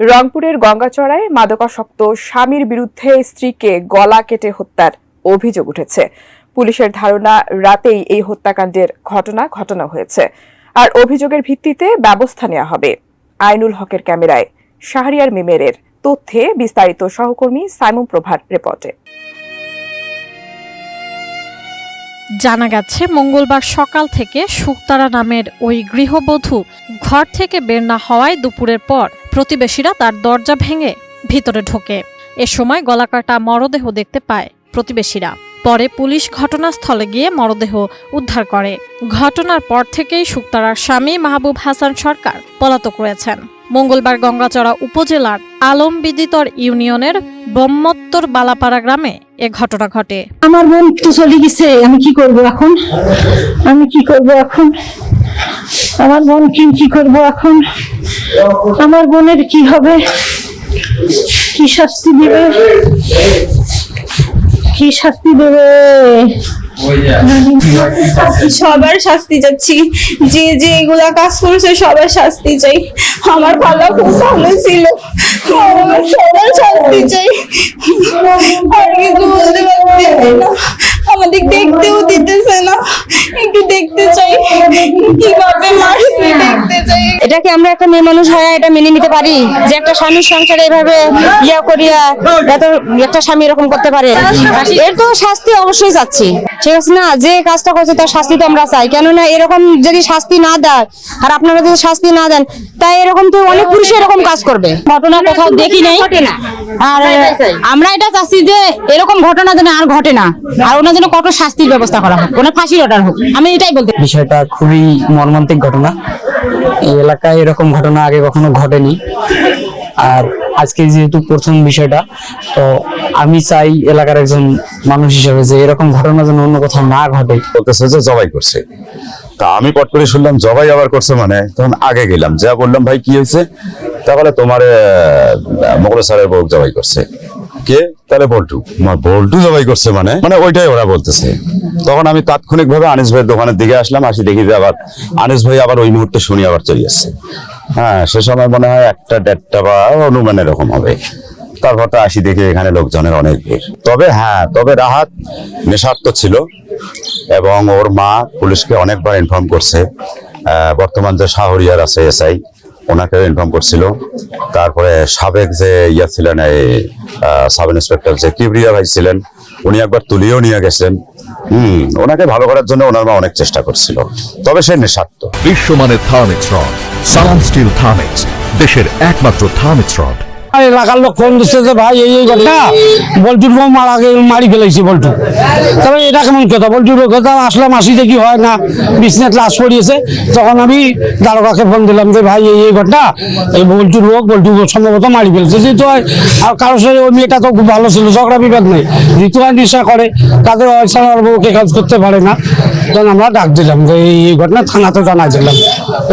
রংপুরের গঙ্গাচড়ায় মাদকাসক্ত স্বামীর বিরুদ্ধে স্ত্রীকে গলা কেটে হত্যার অভিযোগ উঠেছে। পুলিশের ধারণা, রাতেই এই হত্যাকাণ্ডের ঘটনা ঘটনা হয়েছে। আর অভিযোগের ভিত্তিতে ব্যবস্থা নেওয়া হবে। আইনুল হকের ক্যামেরায় শাহরিয়ার মিমেরের তথ্যে বিস্তারিত সহকর্মী সাইমন প্রভার রিপোর্টে। জানা গেছে, মঙ্গলবার সকাল থেকে শুকতারা নামের ওই গৃহবধূ ঘর থেকে বের না হওয়ায় দুপুরের পর প্রতিবেশীরা তার দরজা ভেঙে ভিতরে ঢোকে। এ সময় গলাকাটা মরদেহ দেখতে পায় প্রতিবেশীরা। পরে পুলিশ ঘটনাস্থলে গিয়ে মরদেহ উদ্ধার করে। ঘটনার পর থেকেই শুকতারার স্বামী মাহবুব হাসান সরকার পলাতক রয়েছেন। মঙ্গলবার গঙ্গাচড়া উপজেলার আলমবিদিতর ইউনিয়নের ব্রহ্মোত্তর বালাপাড়া গ্রামে এ ঘটনা ঘটে। আমার বোন তো চলে গেছে, আমি কি করব এখন? আমি কি করব এখন? আমার বোন কি করব এখন? আমার বোনের কি হবে? কি শাস্তি দিবে? কি শাস্তি দেবে? সবার শাস্তি চাচ্ছি। যে যে এগুলা কাজ করেছে, সবার শাস্তি চাই। আমার ভালো খুব ভালো ছিল। সবার শাস্তি চাই। আর কিছু বলতে আমাদের দেখতেও দিতেছে এটা কি আমরা একটা মেয়ে মানুষ হয় এটা মেনে নিতে পারি? যে একটা স্বামীর সংসারে এভাবে ইয়া করিয়া এত একটা স্বামী এরকম করতে পারে? এর তো শাস্তি অবশ্যই চাচ্ছি। ঠিক আছে না? যে কাজটা করছে তার শাস্তি তো আমরা চাই। কেননা এরকম যদি শাস্তি না দেয়, আর আপনারা যদি শাস্তি না দেন, তাই এরকম তো অনেক পুরুষ এরকম কাজ করবে। ঘটনা কোথাও দেখি নাই। আর আমরা এটা চাচ্ছি যে এরকম ঘটনা যেন আর ঘটে না আর ওনার জন্য কত শাস্তির ব্যবস্থা করা হোক ওনার ফাঁসির অর্ডার হোক। আমি এটাই বলতে বিষয়টা খুবই মর্মান্তিক ঘটনা। এই এলাকায় এরকম ঘটনা আগে কখনো ঘটেনি। আর আজকে যেহেতু প্রথম বিষয়টা তো আমি চাই এলাকার একজন মানুষ হিসেবে যে এরকম ঘটনা যেন অন্য কোথাও না ঘটে। বলতেছে যে জবাই করছে। তা আমি পট করে শুনলাম, জবাই আবার করছে মানে। তখন আগে গেলাম, যা বললাম, ভাই, কি হয়েছে? তাহলে তোমার মোগল স্যারের বউ জবাই করছে। কে? তাহলে বল্টু। বল্টু জবাই করছে মানে? মানে ওইটাই ওরা বলতেছে। তখন আমি তাৎক্ষণিক ভাবে আনিস ভাইয়ের দোকানের দিকে আসলাম, আসি দেখি যে আবার আনিস ভাই আবার ওই মুহূর্তে শুনি আবার চলে আসছে। হ্যাঁ সে সময় মনে হয় একটা দেড়টা বা অনুমান এরকম হবে। তারপর তো আসি দেখি এখানে লোকজনের অনেক ভিড়। তবে হ্যাঁ তবে রাহাত নেশার্ত ছিল এবং ওর মা পুলিশকে অনেকবার ইনফর্ম করছে। বর্তমান যে শাহরিয়ার আছে এসআই, ওনাকেও ইনফর্ম করছিল। তারপরে সাবেক যে ইয়া ছিলেন, এই সাব ইন্সপেক্টর যে কিবরিয়া ভাই ছিলেন, উনি একবার তুলিয়েও নিয়ে গেছেন হম, ওনাকে ভালো করার জন্য ওনার মা অনেক চেষ্টা করছিল। তবে সে নেশার্ত বিশ্বমানের Thermex rod Salam steel Thermex দেশের একমাত্র থার্মিক্স রড। এলাকার লোক ফোন দিচ্ছে যে ভাই, এই এই ঘটনা। বল্টুর বউ মারা মারি ফেলেছি বল্টু। তবে এটা কেমন কথা? বল্টুর বউ কথা, আসলাম আসি দেখি হয় না? বিছনাথ লাশ পড়িয়েছে। তখন আমি দারোগাকে ফোন দিলাম যে ভাই, এই এই ঘটনা। এই বল্টুর লোক বল্টু সম্ভবত মারি ফেলেছে। যেহেতু আর কারোর সাথে ওই মেয়েটা তো খুব ভালো ছিল, ঝগড়া বিবাদ নেই। ঋতু হয় করে, তাদের ছাড়া বউকে কাজ করতে পারে না। তখন আমরা ডাক দিলাম যে, এই ঘটনা থানাতে জানাই দিলাম।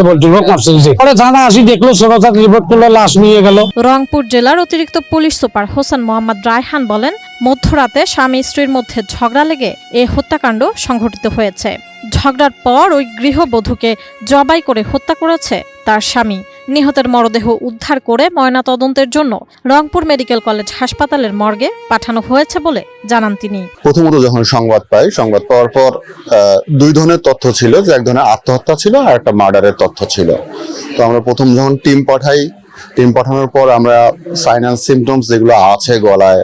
বল্টুর লোক মারছে। পরে থানা আসি, দেখল সরকার রিপোর্ট করল, লাশ নিয়ে গেল। রংপুর জেলার অতিরিক্ত পুলিশ সুপার হোসেন মোহাম্মদ রায়হান বলেন, মধ্যরাতে স্বামী স্ত্রীর মধ্যে ঝগড়া লেগে এ হত্যাকাণ্ড সংঘটিত হয়েছে। ঝগড়ার পর ওই গৃহবধূকে জবাই করে হত্যা করেছে তার স্বামী। নিহতের মরদেহ উদ্ধার করে ময়নাতদন্তের জন্য রংপুর মেডিকেল কলেজ হাসপাতালের মর্গে পাঠানো হয়েছে বলে জানান তিনি। প্রথমত যখন সংবাদ পাই, সংবাদ পাওয়ার পর দুই ধরনের তথ্য ছিল, যে এক ধরনের আত্মহত্যা ছিল আর একটা মার্ডারের তথ্য ছিল। তো আমরা প্রথম যখন টিম পাঠাই টিম পাঠানোর পর আমরা সাইন অ্যান্ড সিমটমস যেগুলো আছে গলায়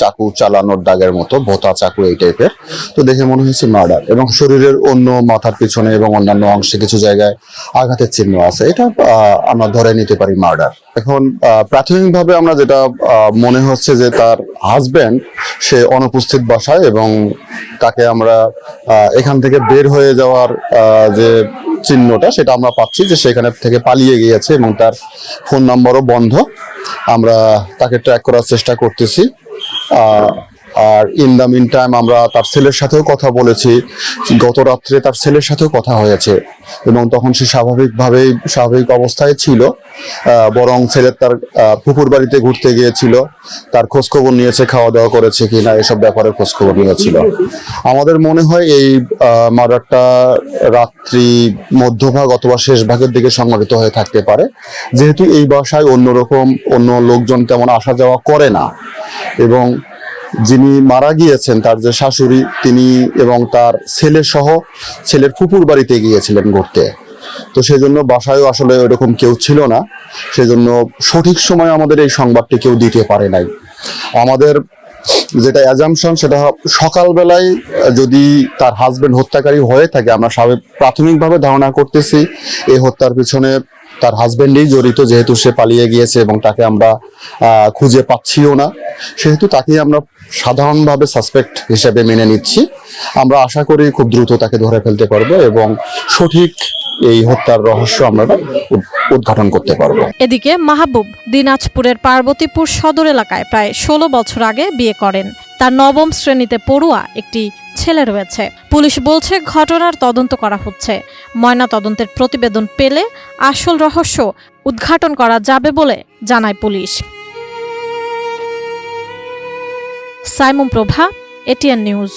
চাকু চালানোর দাগের মতো, ভোতা, চাকু এই টাইপের তো দেখে মনে হয়েছে মার্ডার এবং শরীরের অন্য মাথার পিছনে এবং অন্যান্য অংশে কিছু জায়গায় আঘাতের চিহ্ন আছে। এটা আমরা ধরে নিতে পারি মার্ডার এখন প্রাথমিকভাবে আমরা যেটা মনে হচ্ছে যে তার হাজব্যান্ড সে অনুপস্থিত বাসায় এবং তাকে আমরা এখান থেকে বের হয়ে যাওয়ার যে চিহ্নটা সেটা আমরা পাচ্ছি যে সেখানে থেকে পালিয়ে গিয়েছে এবং তার ফোন নাম্বারও বন্ধ। আমরা তাকে ট্র্যাক করার চেষ্টা করতেছি। আর ইন দ্য মিন টাইম আমরা তার ছেলের সাথেও কথা বলেছি। গত রাত্রে তার ছেলের সাথেও কথা হয়েছে এবং তখন সে স্বাভাবিকভাবেই, স্বাভাবিক অবস্থায় ছিল বরং ছেলের তার পুকুর বাড়িতে ঘুরতে গিয়েছিল, তার খোঁজখবর নিয়েছে, খাওয়া দাওয়া করেছে কিনা, এসব ব্যাপারে খোঁজখবর নিয়েছিল। আমাদের মনে হয় এই মার্ডারটা রাত্রি মধ্যভাগ অথবা শেষ ভাগের দিকে সংঘটিত হয়ে থাকতে পারে। যেহেতু এই বাসায় অন্যরকম, অন্য লোকজন তেমন আসা যাওয়া করে না। এবং যিনি মারা গিয়েছেন, তার যে শাশুড়ি, তিনি এবং তার ছেলে সহ ছেলের ফুপুর বাড়িতে গিয়েছিলেন ঘুরতে। তো সেজন্য বাসায়ও আসলে ওইরকম কেউ ছিল না। সেজন্য সঠিক সময় আমাদের এই সংবাদটি কেউ দিতে পারে নাই। আমাদের যেটা অ্যাজামশন সেটা সকালবেলায় যদি তার হাজবেন্ড হত্যাকারী হয়ে থাকে, আমরা স্বাভাবিক প্রাথমিকভাবে ধারণা করতেছি, এই হত্যার পিছনে তার হাজবেন্ডই জড়িত, যেহেতু সে পালিয়ে গিয়েছে এবং তাকে আমরা খুঁজে পাচ্ছিও না। সেহেতু তাকেই আমরা সাধারণভাবে সাসপেক্ট হিসেবে মেনে নিচ্ছি। আমরা আশা করি খুব দ্রুত তাকে ধরে ফেলতে পারব এবং সঠিক এই হত্যার রহস্য আমরা উদ্ঘাটন করতে পারব। এদিকে মাহবুব দিনাজপুরের পার্বতীপুর সদর এলাকায় প্রায় ষোলো বছর আগে বিয়ে করেন। তার নবম শ্রেণীতে পড়ুয়া একটি ছেলে রয়েছে। পুলিশ বলছে ঘটনার তদন্ত করা হচ্ছে। ময়না তদন্তের প্রতিবেদন পেলে আসল রহস্য উদ্ঘাটন করা যাবে বলে জানায় police. Saimum Prova ATN news.